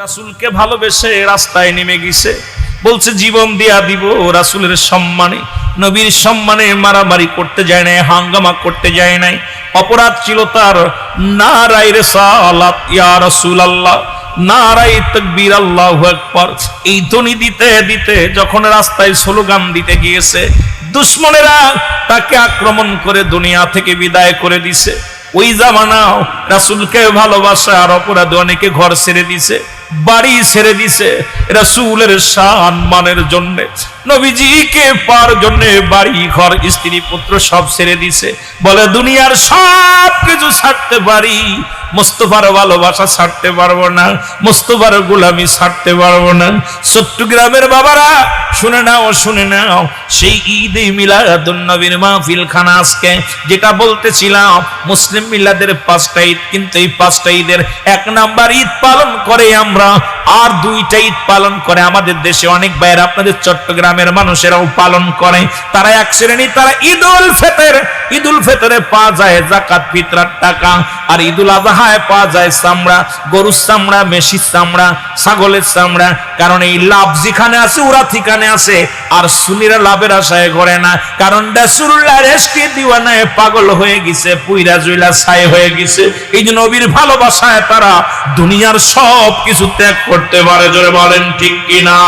রাসুলকে ভালোবেসে রাস্তায় নেমে গেছে। বলছে, জীবন দিয়া দিব রাসুলের সম্মানে। নবীর সম্মানে মারামারি করতে যায় নাই, হাঙ্গামা করতে যায় নাই। অপরাধ ছিল তার। নারাই রে সালাত ইয়া রাসূল আল্লাহ নারাই তকবীর, আল্লাহু আকবার। এই ধ্বনি দিতে দিতে যখন রাস্তায় স্লোগান দিতে গিয়েছে, দুশ্মনেরা তাকে আক্রমণ করে দুনিয়া থেকে বিদায় করে দিছে। ওই জামানাও রাসুলকে ভালোবাসা আর অপরাধ অনেকে ঘর ছেড়ে দিছে। বাড়ি ছেড়ে দিছে। শাহান মানের জন্য। নবীজিকে পার জন্য বাড়ি, ঘর, স্ত্রী, পুত্র সব ছেড়ে দিছে। বলে, দুনিয়ার সব কিছু ছাড়তে পারি। ভালোবাসা ছাড়তে পারব না। ছাড়তে পারব না। চট্টগ্রামের বাবারা, শুনে নাও শুনে নাও, সেই ঈদে মিলাদুন মাহফিল খানা আজকে। যেটা বলতেছিলাম, মুসলিম মিলাদের পাঁচটা ঈদ, কিন্তু এই পাঁচটা ঈদের এক নাম্বার ঈদ পালন করে আমরা। আর দুইটা ঈদ পালন করে আমাদের দেশে অনেক ভাইয়ের, আপনাদের চট্টগ্রামের মানুষেরাও পালন করে। তারা এক শ্রেণি, তারা ঈদ উল ফেতর। ঈদ উল ফেতরে পাওয়া যায় জাকাত, ফিতরার টাকা। আর ঈদ উল আজহায় পাওয়া যায় চামড়া, গরুর চামড়া, মেশির চামড়া, ছাগলের চামড়া। কারণ এই লাভ যেখানে আছে, ওরা ঠিকানে আছে। আর সুনিরা লাভের আশায় করে না। কারণ রাসূলুল্লাহ রেশকে দিওয়ানায় পাগল হয়ে গেছে, পুইরা জুইলা ছাই হয়ে গেছে। এই যে নবীর ভালোবাসায় তারা দুনিয়ার সব কিছু ত্যাগ করতে পারে, জোরে বলেন ঠিক কিনা?